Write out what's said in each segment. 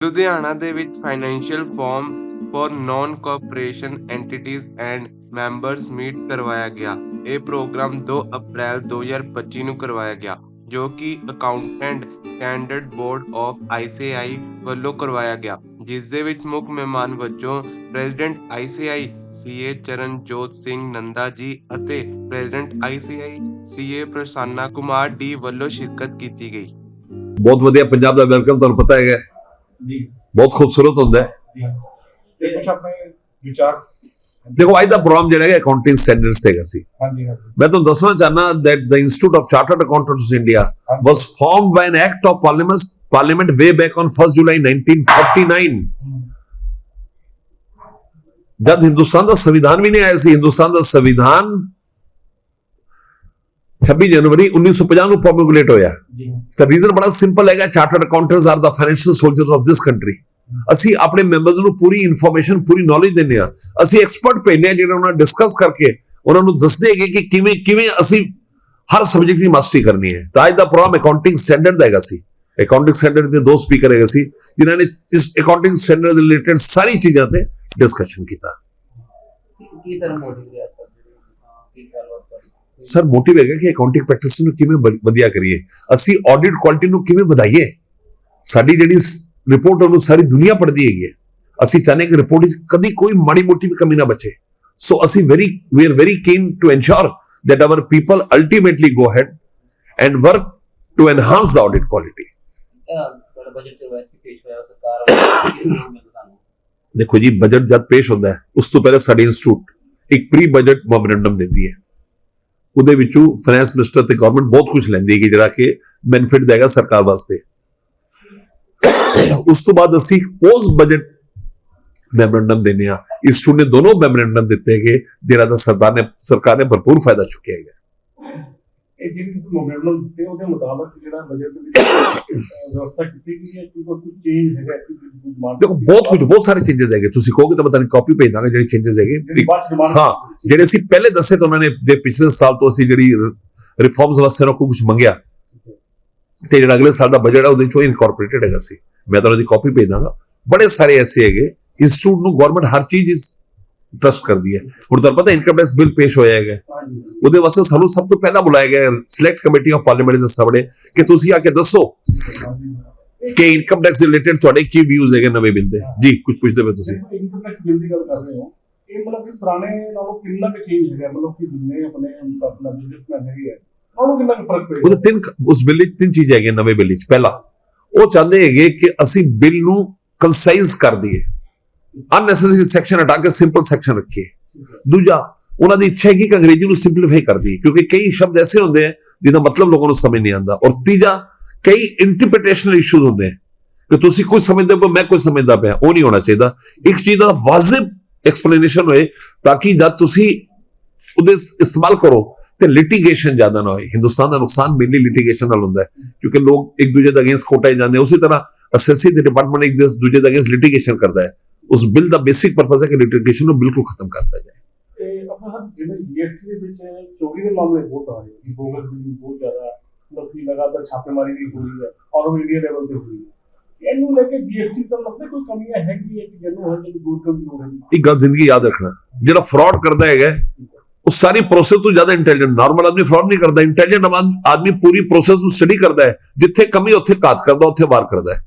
ਲੁਧਿਆਣਾ ਦੇ ਵਿੱਚ financial forum for non cooperation entities and members meet ਕਰਵਾਇਆ ਗਿਆ। ਇਹ ਪ੍ਰੋਗਰਾਮ 2 ਅਪ੍ਰੈਲ 2025 ਨੂੰ ਕਰਵਾਇਆ ਗਿਆ, ਜੋ ਕਿ accountant standard board of ICAI ਵੱਲੋਂ ਕਰਵਾਇਆ ਗਿਆ, ਜਿਸ ਦੇ ਵਿੱਚ ਮੁੱਖ ਮਹਿਮਾਨ ਵਜੋਂ president ICAI CA Charanjot Singh Nanda ji ਅਤੇ president ICAI CA Prasanna Kumar D ਵੱਲੋਂ ਸ਼ਿਰਕਤ ਕੀਤੀ ਗਈ। ਬਹੁਤ ਵਧੀਆ ਪੰਜਾਬ ਦਾ ਵੈਲਕਮ, ਤੁਹਾਨੂੰ ਪਤਾ ਹੈਗਾ। ਬਹੁਤ ਖੂਬਸੂਰਤ ਹੁੰਦਾ ਹੈ ਜੀ ਤੇ ਕੁਝ ਆਪਣੇ ਵਿਚਾਰ ਦੇਖੋ ਅੱਜ ਦਾ ਪ੍ਰੋਗਰਾਮ ਜਿਹੜਾ ਹੈ ਅਕਾਊਂਟਿੰਗ ਸਟੈਂਡਰਡਸ ਤੇ ਹੈਗਾ ਸੀ ਹਾਂਜੀ ਹਾਂਜੀ ਮੈਂ ਤੁਹਾਨੂੰ ਦੱਸਣਾ ਚਾਹਨਾ that the institute of chartered accountants in india was formed by an act of parliament parliament way back on 1st july 1949 ਹਮ, ਜਦ ਹਿੰਦੁਸਤਾਨ ਦਾ ਸੰਵਿਧਾਨ ਵੀ ਨਹੀਂ ਆਇਆ ਸੀ ਹਿੰਦੁਸਤਾਨ ਦਾ ਸੰਵਿਧਾਨ 26 ਜਨਵਰੀ 1950 ਨੂੰ ਪ੍ਰੋਮੂਲੇਟ ਹੋਇਆ ਜੀ ਤਾਂ ਰੀਜ਼ਨ ਬੜਾ ਸਿੰਪਲ ਹੈਗਾ chartered accountants are the financial soldiers of this country ਅਸੀਂ ਆਪਣੇ ਮੈਂਬਰਸ ਨੂੰ ਪੂਰੀ ਇਨਫੋਰਮੇਸ਼ਨ ਪੂਰੀ ਨੌਲੇਜ ਦਿੰਦੇ ਆ ਅਸੀਂ ਐਕਸਪਰਟ ਭੇਜਦੇ ਆ ਜਿਹੜਾ ਉਹਨਾਂ ਡਿਸਕਸ ਕਰਕੇ ਉਹਨਾਂ ਨੂੰ ਦੱਸਦੇ ਹੈਗੇ ਕਿ ਕਿਵੇਂ ਕਿਵੇਂ ਅਸੀਂ ਹਰ ਸਬਜੈਕਟ ਦੀ ਮਾਸਟਰੀ ਕਰਨੀ ਹੈ ਤਾਂ ਅੱਜ ਦਾ ਪ੍ਰੋਗਰਾਮ ਅਕਾਊਂਟਿੰਗ ਸਟੈਂਡਰਡ ਦਾ ਹੈਗਾ ਸੀ ਅਕਾਊਂਟਿੰਗ ਸਟੈਂਡਰਡ ਦੇ ਦੋ ਸਪੀਕਰ ਹੈਗੇ ਸੀ ਜਿਨ੍ਹਾਂ ਨੇ ਇਸ ਅਕਾਊਂਟਿੰਗ ਸਟੈਂਡਰਡ ਦੇ ਰਿਲੇਟਡ ਸਾਰੀ ਚੀਜ਼ਾਂ ਤੇ ਡਿਸਕਸ਼ਨ ਕੀਤਾ ਕੀ ਸਰ ਮੋਟਿਵ ਰਿਹਾ ਸਰ ਕੀ ਗੱਲਬਾਤ ਕਰ ਸਰ ਮੋਟਿਵ ਹੈਗਾ ਕਿ ਅਕਾਊਂਟਿੰਗ ਪ੍ਰੈਕਟਿਸ ਨੂੰ ਕਿਵੇਂ ਵਧੀਆ ਕਰੀਏ। ਅਸੀਂ ਆਡਿਟ ਕੁਆਲਿਟੀ ਨੂੰ ਕਿਵੇਂ ਵਧਾਈਏ? ਸਾਡੀ ਜਿਹੜੀ ਰਿਪੋਰਟ ਉਹਨੂੰ ਸਾਰੀ ਦੁਨੀਆ ਪੜ੍ਹਦੀ ਹੈਗੀ ਹੈ। ਅਸੀਂ ਚਾਹੁੰਦੇ ਹਾਂ ਕਿ ਰਿਪੋਰਟ ਵਿੱਚ ਕਦੀ ਕੋਈ ਮਾੜੀ ਮੋਟੀ ਵੀ ਕਮੀ ਨਾ ਬਚੇ। ਸੋ ਅਸੀਂ very we are very keen to ensure that our people ultimately go ahead and work to enhance the audit quality. ਦੇਖੋ ਜੀ ਬਜਟ ਜਦ ਪੇਸ਼ ਹੁੰਦਾ ਹੈ ਉਸ ਤੋਂ ਪਹਿਲਾਂ ਸਾਡੇ ਇੰਸਟੀਚਿਊਟ ਇੱਕ ਪ੍ਰੀ ਬਜਟ ਮੈਮੋਰੈਂਡਮ ਦਿੰਦੀ ਹੈ ਉਹਦੇ ਵਿੱਚੋਂ ਫਾਈਨੈਂਸ ਮਿਨਿਸਟਰ ਤੇ ਗਵਰਨਮੈਂਟ ਬਹੁਤ ਕੁਝ ਲੈਂਦੀ ਹੈ ਜਿਹੜਾ ਕਿ ਬੈਨੀਫਿਟ ਦੇਗਾ ਸਰਕਾਰ ਵਾਸਤੇ। ਉਸ ਤੋਂ ਬਾਅਦ ਅਸੀਂ ਪੋਸਟ ਬਜਟ ਮੈਮੋਰੈਂਡਮ ਦਿੰਦੇ ਆ ਇੰਸਟੀਚਿਊਟ ਨੇ ਦੋਨੋਂ ਮੈਮੋਰੈਂਡਮ ਦਿੱਤੇ ਗਏ ਜਿਹੜਾ ਦਾ ਸਰਦਾਰ ਨੇ ਸਰਕਾਰ ਨੇ ਭਰਪੂਰ ਫਾਇਦਾ ਚੁੱਕਿਆ ਹੈਗਾ। ਇਹ ਜਿਹੜੀ ਤੁਸੀਂ ਮੋਮੈਂਟਮ ਦਿੱਤੇ ਉਹਦੇ ਮੁਤਾਬਕ ਜਿਹੜਾ ਬਜਟ ਦੇ ਵਿੱਚ ਅਹ, ਵਿਵਸਥਾ ਕੀਤੀ ਗਈ ਹੈ ਕਿ ਕੋਈ ਚੇਂਜ ਹੈਗਾ ਕਿ ਕੋਈ demand- ਦੇਖੋ ਬਹੁਤ ਕੁਝ ਬਹੁਤ ਸਾਰੇ ਚੇਂਜਸ ਹੈਗੇ। ਤੁਸੀਂ ਕਹੋਗੇ ਤਾਂ ਮੈਂ ਤੁਹਾਨੂੰ ਕਾਪੀ ਭੇਜ ਦਾਂਗਾ ਜਿਹੜੇ ਚੇਂਜਸ ਹੈਗੇ। ਹਾਂ ਜਿਹੜੇ ਅਸੀਂ ਪਹਿਲੇ ਦੱਸੇ ਤਾਂ ਉਹਨਾਂ ਨੇ ਜੇ ਪਿਛਲੇ ਸਾਲ ਤੋਂ ਅਸੀਂ ਜਿਹੜੀ ਰਿਫਾਰਮਸ ਵਾਸਤੇ ਨਾ ਕੁਝ ਮੰਗਿਆ। ਤੇ ਜਿਹੜਾ ਅਗਲੇ ਸਾਲ ਦਾ ਬਜਟ ਹੈ ਉਹਦੇ ਚੋਂ ਇਨਕੋਰਪੋਰੇਟਡ ਹੈਗਾ ਸੀ। ਮੈਂ ਤਾਂ ਉਹਦੀ ਕਾਪੀ ਭੇਜ ਦਾਂਗਾ। ਬੜੇ ਸਾਰੇ ਐਸੇ ਹੈਗੇ। ਇੰਸਟੀਚਿਊਟ ਨੂੰ ਗਵਰਨਮੈਂਟ ਹਰ ਚੀਜ਼ ਟਰਸਟ ਕਰਦੀ ਹੈ। ਹੁਣ ਤੁਹਾਨੂੰ ਪਤਾ ਇਨਕਮ ਟੈਕਸ ਬਿੱਲ ਪੇਸ਼ ਹੋਇਆ ਹੈਗਾ। ਉਹਦੇ ਵਾਸਤੇ ਸਾਨੂੰ ਸਭ ਤੋਂ ਪਹਿਲਾਂ ਬੁਲਾਇਆ ਗਿਆ ਸਿਲੈਕਟ ਕਮੇਟੀ ਆਫ ਪਾਰਲੀਮੈਂਟ ਦੇ ਸਾਹਮਣੇ ਕਿ ਤੁਸੀਂ ਆ ਕੇ ਦੱਸੋ ਕਿ ਇਨਕਮ ਟੈਕਸ ਰਿਲੇਟਡ ਤੁਹਾਡੇ ਕੀ ਵਿਊਜ਼ ਹੈਗੇ ਨਵੇਂ ਬਿੱਲ ਦੇ। ਜੀ ਕੁਝ ਤੁਸੀਂ। ਇਨਕਮ ਟੈਕਸ ਬਿੱਲ ਦੀ ਗੱਲ ਕਰ ਰਹੇ ਹੋ। ਇਹ ਮਤਲਬ ਕਿ ਪੁਰਾਣੇ ਨਾਲੋਂ ਕਿੰਨਾ ਕੁ ਚੇਂਜ ਹੈਗਾ ਮਤਲਬ ਕਿ ਜਿੰਨੇ ਆਪਣੇ ਆਪਣਾ ਬਿਜ਼ਨਸਮੈਨ ਹੈਗੇ ਆ ਉਹਨੂੰ ਕਿੰਨਾ ਕੁ ਫ਼ਰਕ ਪਏਗਾ ਉਹਦੇ ਤਿੰਨ ਉਸ ਬਿੱਲ ਵਿੱਚ ਤਿੰਨ ਚੀਜ਼ਾਂ ਹੈਗੀਆਂ ਨਵੇਂ ਬਿੱਲ ਵਿੱਚ। ਪਹਿਲਾ ਉਹ ਚਾਹੁੰਦੇ ਹੈਗੇ ਕਿ ਅਸੀਂ ਬਿੱਲ ਨੂੰ ਕੰਸਾਈਜ਼ ਕਰ ਦਈਏ। ਅਨਨੈਸੈਸਰੀ ਸੈਕਸ਼ਨ ਹਟਾ ਕੇ ਸਿੰਪਲ ਸੈਕਸ਼ਨ ਰੱਖੀਏ। ਦੂਜਾ, ਉਹਨਾਂ ਦੀ ਇੱਛਾ ਹੈ ਕਿ ਅੰਗਰੇਜ਼ੀ ਨੂੰ ਸਿੰਪਲੀਫਾਈ ਕਰ ਦਈਏ, ਕਿਉਂਕਿ ਕਈ ਸ਼ਬਦ ਐਸੇ ਹੁੰਦੇ ਆ ਜਿਹਦਾ ਮਤਲਬ ਲੋਕਾਂ ਨੂੰ ਸਮਝ ਨਹੀਂ ਆਉਂਦਾ। ਔਰ ਤੀਜਾ, ਕਈ ਇੰਟਰਪ੍ਰੀਟੇਸ਼ਨਲ ਇਸ਼ੂਜ਼ ਹੁੰਦੇ ਆ ਕਿ ਤੁਸੀਂ ਕੁਝ ਸਮਝਦੇ ਹੋ, ਮੈਂ ਕੁਝ ਸਮਝਦਾ ਪਿਆ, ਉਹ ਨਹੀਂ ਹੋਣਾ ਚਾਹੀਦਾ। ਇੱਕ ਚੀਜ਼ ਦਾ ਵਾਜਿਬ ਐਕਸਪਲੇਨੇਸ਼ਨ ਹੋਏ ਤਾਂ ਕਿ ਜਦ ਤੁਸੀਂ ਉਹਦੇ ਇਸਤੇਮਾਲ ਕਰੋ ਤੇ ਲਿਟੀਗੇਸ਼ਨ ਜ਼ਿਆਦਾ ਨਾ ਹੋਏ। ਹਿੰਦੁਸਤਾਨ ਦਾ ਨੁਕਸਾਨ ਮੇਨਲੀ ਲਿਟੀਗੇਸ਼ਨ ਨਾਲ ਹੁੰਦਾ ਹੈ, ਕਿਉਂਕਿ ਲੋਕ ਇੱਕ ਦੂਜੇ ਦੇ ਅਗੇਂਸਟ ਕੋਟਾਏ ਜਾਂਦੇ ਉਸੇ ਤਰ੍ਹਾਂ ਅਸੈਸੀ ਦੇ ਡਿਪਾਰਟਮੈਂਟ ਇੱਕ ਦੂਜੇ ਦੇ ਅਗੇਂਸਟ ਲਿਟੀਗੇਸ਼ਨ ਕਰਦਾ ਹੈ। ਉਸ ਬਿੱਲ ਦਾ ਬੇਸਿਕ ਪਰਪਸ ਹੈ ਕਿ ਲਿਟੀਗੇਸ਼ਨ ਨੂੰ ਬਿਲਕੁਲ ਖਤਮ ਕਰਤਾ ਜਾਏ। ਤੇ ਸਰ ਜਿਵੇਂ ਜੀਐਸਟੀ ਦੇ ਵਿੱਚ ਚੋਰੀ ਦੇ ਮਾਮਲੇ ਬਹੁਤ ਆ ਰਹੇ ਨੇ। ਬੋਗਸ ਬਿਲਿੰਗ ਬਹੁਤ ਜ਼ਿਆਦਾ ਮਤਲਬ ਕਿ ਲਗਾਤਾਰ ਛਾਪੇਮਾਰੀ ਵੀ ਹੋ ਰਹੀ ਹੈ ਔਰ ਉਹ ਇੰਡੀਆ ਲੈਵਲ ਤੇ ਹੋ ਰਹੀ ਹੈ। ਇਹਨੂੰ ਲੈ ਕੇ ਜੀਐਸਟੀ ਤੋਂ ਲੱਗਦਾ ਕੋਈ ਕਮੀਆਂ ਹੈਗੀ ਹੈ ਕਿ ਜਿਹਨੂੰ ਜਿਹੜੀ ਦੂਰ ਕਰਨ ਦੀ ਲੋੜ ਹੈ ਇੱਕ ਗੱਲ ਜ਼ਿੰਦਗੀ ਯਾਦ ਰੱਖਣਾ ਜਿਹੜਾ ਫਰਾਡ ਕਰਦਾ ਹੈਗਾ ਉਹ ਸਾਰੀ ਪ੍ਰੋਸੈਸ ਤੋਂ ਜ਼ਿਆਦਾ ਇੰਟੈਲੀਜੈਂਟ ਨਾਰਮਲ ਆਦਮੀ ਫਰਾਡ ਨਹੀਂ ਕਰਦਾ। ਇੰਟੈਲੀਜੈਂਟ ਆਦਮੀ ਪੂਰੀ ਪ੍ਰੋਸੈਸ ਨੂੰ ਸਟੱਡੀ ਕਰਦਾ ਹੈ ਜਿੱਥੇ ਕਮੀ ਉੱਥੇ ਘਾਤ ਕਰਦਾ ਉੱਥੇ ਵਾਰ ਕਰਦਾ ਹੈ।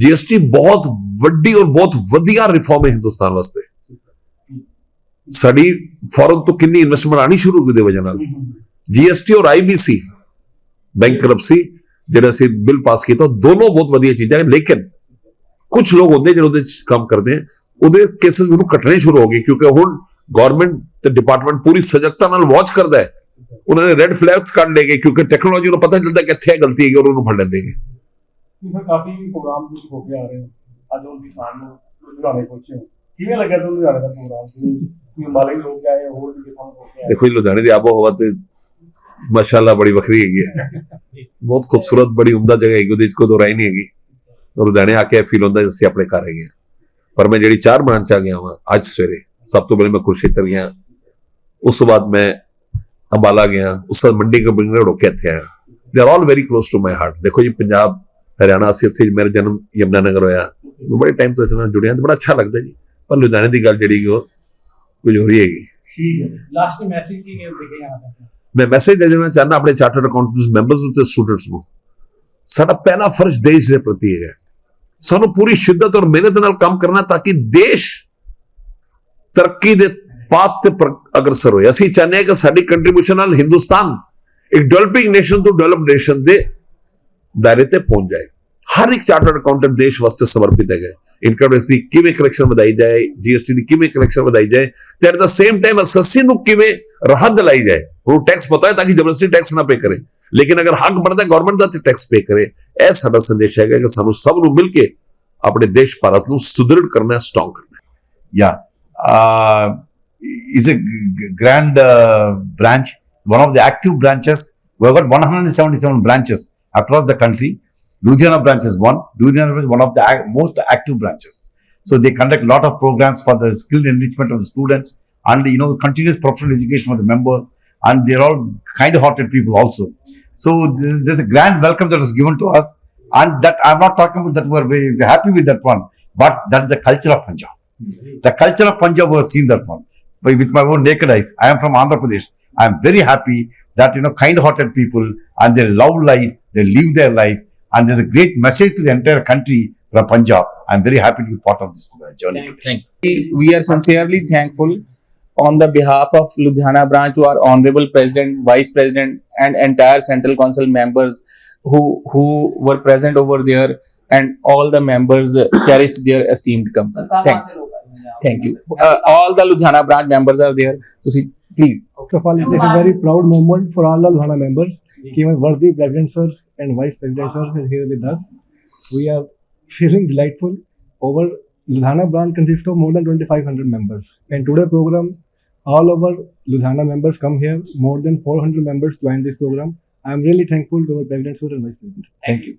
ਜੀਐਸਟੀ ਬਹੁਤ ਵੱਡੀ ਔਰ ਬਹੁਤ ਵਧੀਆ ਰਿਫਾਰਮ ਹੈ ਹਿੰਦੁਸਤਾਨ ਵਾਸਤੇ। ਸਾਡੀ ਫੋਰਨ ਤੋਂ ਕਿੰਨੀ ਇਨਵੈਸਟਮੈਂਟ ਆਣੀ ਸ਼ੁਰੂ ਹੋ ਗਈ ਉਹਦੀ ਵਜ੍ਹਾ ਨਾਲ। ਜੀਐਸਟੀ ਔਰ ਆਈਬੀਸੀ ਬੈਂਕਰਪਸੀ ਜਿਹੜਾ ਅਸੀਂ ਬਿੱਲ ਪਾਸ ਕੀਤਾ ਦੋਨੋਂ ਬਹੁਤ ਵਧੀਆ ਚੀਜ਼ਾਂ ਹੈ ਲੇਕਿਨ ਕੁਝ ਲੋਕ ਹੁੰਦੇ ਜਿਹੜੇ ਉਹਦੇ 'ਚ ਕੰਮ ਕਰਦੇ ਆ, ਉਹਦੇ ਕੇਸਸ ਉਹਨੂੰ ਕੱਟਣੇ ਸ਼ੁਰੂ ਹੋ ਗਏ, ਕਿਉਂਕਿ ਹੁਣ ਗਵਰਨਮੈਂਟ ਤੇ ਡਿਪਾਰਟਮੈਂਟ ਪੂਰੀ ਸਜਗਤਾ ਨਾਲ ਵਾਚ ਕਰਦਾ ਹੈ। ਉਹਨਾਂ ਨੇ ਰੈੱਡ ਫਲੈਗਸ ਕੱਢ ਲਏ ਗਏ, ਕਿਉਂਕਿ ਟੈਕਨੋਲੋਜੀ ਨੂੰ ਪਤਾ ਚੱਲਦਾ ਕਿ ਇੱਥੇ ਇਹ ਗਲਤੀ ਹੈਗੀ ਔਰ ਉਹਨੂੰ ਫੜ ਲੈਂਦੇ ਹੈਗੇ। ਕਿ ਫਿਰ ਕਾਫੀ ਪ੍ਰੋਗਰਾਮ ਕੁਝ ਹੋ ਕੇ ਆ ਰਹੇ ਹੋ ਅੱਜ ਉਹ ਦੀ ਨੂੰ ਲੁਧਿਆਣੇ ਪਹੁੰਚੇ ਹੋ। ਕਿਵੇਂ ਲੱਗਿਆ ਤੁਹਾਨੂੰ ਲੁਧਿਆਣੇ ਦਾ ਪ੍ਰੋਗਰਾਮ? ਕਿ ਹਿਮਾਲਯ ਲੋਕ ਆਏ, ਹੋਰ ਵੀ ਕਿਥਾਂ ਹੋ ਕੇ ਆਏ? ਦੇਖੋ ਲੁਧਿਆਣੇ ਦੀ ਆਬੋ ਹਵਾ ਤੇ ਮਾਸ਼ਾਅੱਲਾ ਬੜੀ ਵੱਖਰੀ ਹੈਗੀ ਹੈ। ਬਹੁਤ ਖੂਬਸੂਰਤ, ਬੜੀ ਉਮਦਾ ਜਗ੍ਹਾ ਹੈਗੀ, ਉਹਦੇ ਵਿੱਚ ਕੋਈ ਦੋ ਨਹੀਂ ਹੈਗੀ। ਔਰ ਲੁਧਿਆਣੇ ਆ ਕੇ ਫੀਲ ਹੁੰਦਾ ਜਿਵੇਂ ਅਸੀਂ ਆਪਣੇ ਘਰ ਹੈਗੇ ਪਰ ਮੈਂ ਜਿਹੜੀ ਚਾਰ ਮਾਨ ਆ ਗਿਆ ਵਾਂ ਅੱਜ ਸਵੇਰੇ, ਸਭ ਤੋਂ ਪਹਿਲੇ ਮੈਂ ਕੁਰਸ਼ੇਤਰ ਗਿਆ। ਉਸ ਤੋਂ ਬਾਅਦ ਮੈਂ ਅੰਬਾਲਾ ਗਿਆ। ਉਸ ਤੋਂ ਬਾਅਦ ਮੰਡੀ ਕਬਿੰਗੜ ਹੋ ਕੇ ਇੱਥੇ ਆਇਆ। They are all very close to my heart ਦੇਖੋ ਜੀ, ਪੰਜਾਬ ਹਰਿਆਣਾ ਅਸੀਂ ਉੱਥੇ ਮੇਰਾ ਜਨਮ ਯਮਨਾ ਨਗਰ ਹੋਇਆ। ਬੜੇ ਟਾਈਮ ਤੋਂ ਇਸ ਨਾਲ ਜੁੜਿਆ ਤੇ ਬੜਾ ਅੱਛਾ ਲੱਗਦਾ ਜੀ। ਪਰ ਲੁਧਿਆਣੇ ਦੀ ਗੱਲ ਜਿਹੜੀ ਉਹ ਕੁਝ ਹੋ ਰਹੀ ਹੈਗੀ। ਠੀਕ ਹੈ। ਲਾਸਟ ਮੈਸੇਜ ਕੀ ਨੇ ਦੇਖਿਆ ਆਦਾ ਮੈਂ ਮੈਸੇਜ ਦੇ ਦੇਣਾ ਚਾਹੁੰਦਾ ਆਪਣੇ ਚਾਰਟਰਡ ਅਕਾਊਂਟੈਂਟਸ ਮੈਂਬਰਸ ਤੇ ਸਟੂਡੈਂਟਸ ਨੂੰ। ਸਾਡਾ ਪਹਿਲਾ ਫਰਜ਼ ਦੇਸ਼ ਦੇ ਪ੍ਰਤੀ ਹੈ ਸਾਨੂੰ ਪੂਰੀ ਸ਼ਿੱਦਤ ਔਰ ਮਿਹਨਤ ਨਾਲ ਕੰਮ ਕਰਨਾ ਤਾਂ ਕਿ ਦੇਸ਼ ਤਰੱਕੀ ਦੇ ਪਾਤ ਤੇ ਅਗਰਸਰ ਹੋਏ। ਅਸੀਂ ਚਾਹੁੰਦੇ ਹਾਂ ਕਿ ਸਾਡੀ ਕੰਟਰੀਬਿਊਸ਼ਨ ਨਾਲ ਹਿੰਦੁਸਤਾਨ ਇੱਕ ਡਿਵੈਲਪਿੰਗ ਨੇਸ਼ਨ ਤੋਂ ਡਿਵੈਲਪ ਨੇਸ਼ਨ ਦੇ ਦਾਇਰੇ ਤੇ ਪਹੁੰਚ ਜਾਏ ਹਰ ਇੱਕ ਚਾਰਟਰਡ ਅਕਾਊਂਟੈਂਟ ਦੇਸ਼ ਵਾਸਤੇ ਸਮਰਪਿਤ ਹੈਗਾ ਇਨਕਮ ਟੈਕਸ ਦੀ ਕਿਵੇਂ ਕਲੈਕਸ਼ਨ ਵਧਾਈ ਜਾਏ ਜੀਐਸਟੀ ਦੀ ਕਿਵੇਂ ਕਲੈਕਸ਼ਨ ਵਧਾਈ ਜਾਏ ਤੇ at the same time assessee ਨੂੰ ਕਿਵੇਂ ਰਾਹਤ ਦਿਲਾਈ ਜਾਏ ਉਹ ਟੈਕਸ ਪਤਾ ਹੈ ਤਾਂ ਕਿ ਜ਼ਬਰਦਸਤੀ ਟੈਕਸ ਨਾ ਪੇ ਕਰੇ ਲੇਕਿਨ ਅਗਰ ਹੱਕ ਬਣਦਾ ਗਵਰਨਮੈਂਟ ਦਾ ਤੇ ਟੈਕਸ ਪੇ ਕਰੇ ਇਹ ਸਾਡਾ ਸੰਦੇਸ਼ ਹੈਗਾ ਕਿ ਸਾਨੂੰ ਸਭ ਨੂੰ ਮਿਲ ਕੇ ਆਪਣੇ ਦੇਸ਼ ਭਾਰਤ ਨੂੰ ਸੁਦ੍ਰਿੜ ਕਰਨਾ ਹੈ ਸਟਰੋਂਗ ਕਰਨਾ ਹੈ yeah, uh, is a g- g- grand uh, branch, one of the active branches. We've got 177 branches. Across the country. Louisiana branch is one. Louisiana is one of the ac- most active branches. So they conduct a lot of programs for the skill enrichment of the students and you know continuous professional education for the members. And they're all kind-hearted people also. So there's a grand welcome that was given to us. And that I'm not talking about that we're very happy with that one, but that is the culture of Punjab. The culture of Punjab was seen that one. With my own naked eyes, I am from Andhra Pradesh. I am very happy that, you know, kind-hearted people and they love life, they live their life. And there's a great message to the entire country from Punjab. I'm very happy to be part of this uh, journey today. We are sincerely thankful on the behalf of Ludhiana branch to our Honorable President, Vice President and entire Central Council members who, who were present over there and all the members cherished their esteemed company. Thank, you. thank you. Uh, all the Ludhiana branch members are there. Please. First of all, it is a very proud moment for all the Ludhiana members. Even worthy President sir and Vice President sir is here with us. We are feeling delightful. Our Ludhiana branch consists of more than 2,500 members. And today program, all our Ludhiana members come here. More than 400 members join this program. I am really thankful to our President sir and Vice President. Thank you.